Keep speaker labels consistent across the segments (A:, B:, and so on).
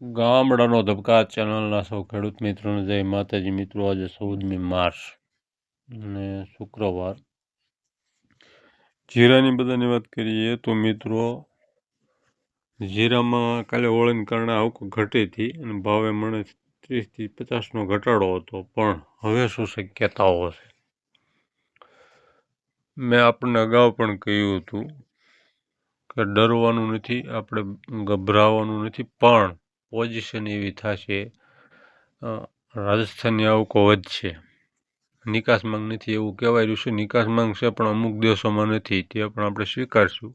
A: ગામડાનો ધબકાર ચેનલના સૌ ખેડૂત મિત્રોને જય માતાજી મિત્રો, આજે ચૌદમી માર્ચ અને શુક્રવાર. જીરાની બધાની વાત કરીએ તો મિત્રો, જીરામાં કાલે ઓળન કારણે આવક ઘટી હતી અને ભાવે મને ત્રીસથી પચાસનો ઘટાડો હતો, પણ હવે શું શક્યતાઓ છે મેં આપણને અગાઉ પણ કહ્યું હતું કે ડરવાનું નથી, આપણે ગભરાવાનું નથી, પણ પોઝિશન એવી થશે. રાજસ્થાનની આવકો વધશે. નિકાસ માંગ નથી એવું કહેવાય રહ્યું છે. નિકાસ માંગ છે પણ અમુક દેશોમાં નથી. તે પણ આપણે સ્વીકારશું.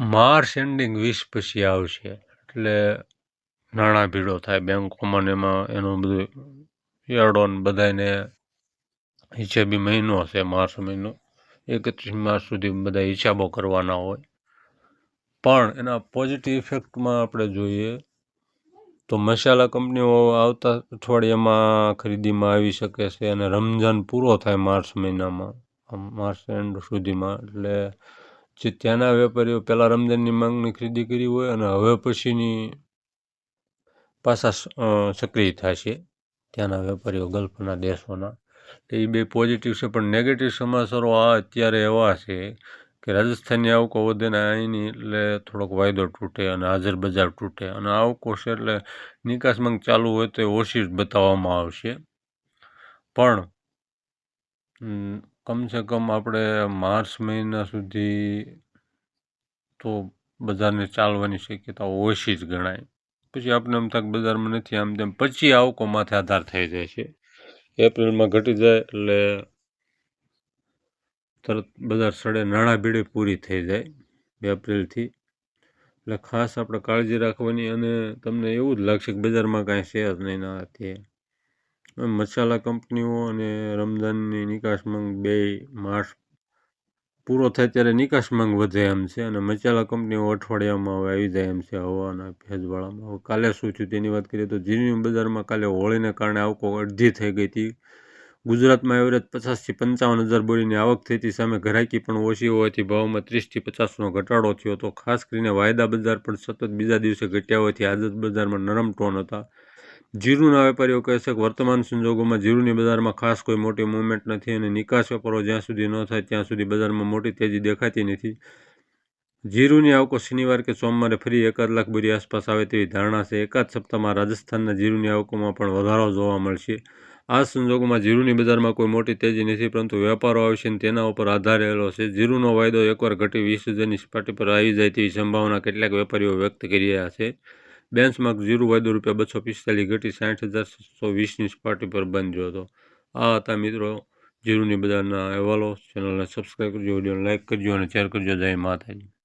A: માર્ચ એન્ડિંગ વીસ પછી આવશે. એટલે નાણાં ભીડો થાય બેંકોમાં ને એમાં એનું બધું યાર્ડો બધાને હિસાબી મહિનો છે માર્ચ મહિનો. એકત્રીસ માર્ચ સુધી બધા હિસાબો કરવાના હોય. પણ એના પોઝિટિવ ઇફેક્ટમાં આપણે જોઈએ તો મસાલા કંપનીઓ આવતા અઠવાડિયામાં ખરીદીમાં આવી શકે છે અને રમઝાન પૂરો થાય માર્ચ મહિનામાં માર્ચ એન્ડ સુધીમાં. એટલે જે ત્યાંના વેપારીઓ પહેલાં રમઝાનની માંગની ખરીદી કરી હોય અને હવે પછીની પાછા સક્રિય થશે ત્યાંના વેપારીઓ ગલ્ફના દેશોના. એ બે પોઝિટિવ છે પણ નેગેટિવ સમાચારો આ અત્યારે એવા છે કે રાજસ્થાનની આવકો વધે ને અહીંની એટલે થોડોક વાયદો તૂટે અને હાજર બજાર તૂટે. અને આવકો છે એટલે નિકાસ માંગ ચાલુ હોય તો ઓછી જ બતાવવામાં આવશે. પણ કમસે કમ આપણે માર્ચ મહિના સુધી તો બજારને ચાલવાની શક્યતા ઓછી જ ગણાય. પછી આપણે એમ થાય બજારમાં નથી આમ તેમ, પછી આવકો માથે આધાર થઈ જાય છે. એપ્રિલમાં ઘટી જાય એટલે તરત બજાર સડે, નાણાં ભીડે પૂરી થઈ જાય બે એપ્રિલથી. એટલે ખાસ આપણે કાળજી રાખવાની અને તમને એવું જ લાગશે કે બજારમાં કાંઈ છે જ નહીં ના તે. મસાલા કંપનીઓ અને રમઝાનની નિકાસ માંગ બે માર્ચ પૂરો થાય ત્યારે નિકાસ માંગ વધે એમ છે અને મસાલા કંપનીઓ અઠવાડિયામાં હવે આવી જાય એમ છે હવાના ભેજવાળામાં. હવે કાલે શું થયું તેની વાત કરીએ તો જીની બજારમાં કાલે હોળીને કારણે આવકો અડધી થઈ ગઈ હતી. ગુજરાતમાં એવરેજ પચાસથી પંચાવન હજાર બોરીની આવક થઈ સામે ઘરાકી પણ ઓછી હોવાથી ભાવમાં ત્રીસથી પચાસનો ઘટાડો થયો હતો. ખાસ કરીને વાયદા બજાર પણ સતત બીજા દિવસે ઘટ્યા હોવાથી આદત બજારમાં નરમ ટોન હતા. જીરુના વેપારીઓ કહે છે કે વર્તમાન સંજોગોમાં જીરુની બજારમાં ખાસ કોઈ મોટી મુવમેન્ટ નથી અને નિકાસ વેપારો જ્યાં સુધી ન થાય ત્યાં સુધી બજારમાં મોટી તેજી દેખાતી નથી. જીરુની આવકો શનિવાર કે સોમવારે ફરી એકાદ લાખ બોરી આસપાસ આવે તેવી ધારણા છે. એકાદ સપ્તાહમાં રાજસ્થાનના જીરુની આવકોમાં પણ વધારો જોવા મળશે. આ સંજોગોમાં જીરુની બજારમાં કોઈ મોટી તેજી નથી, પરંતુ વેપારો આવશે અને તેના ઉપર આધાર રહેલો છે. જીરુનો વાયદો એકવાર ઘટી વીસ હજારની સપાટી પર આવી જાય તેવી સંભાવના કેટલાક વેપારીઓ વ્યક્ત કરી રહ્યા છે. બેન્ચમાર્ક જીરુ વાયદો રૂપિયા બસો પિસ્તાલીસ ઘટી સાઠ હજાર સાતસો વીસની સપાટી પર બંધ્યો હતો. આ હતા મિત્રો જીરુની બજારના અહેવાલો. ચેનલને સબસ્ક્રાઈબ કરજો, વિડીયોને લાઇક કરજો અને શેર કરજો. જય માતાજી.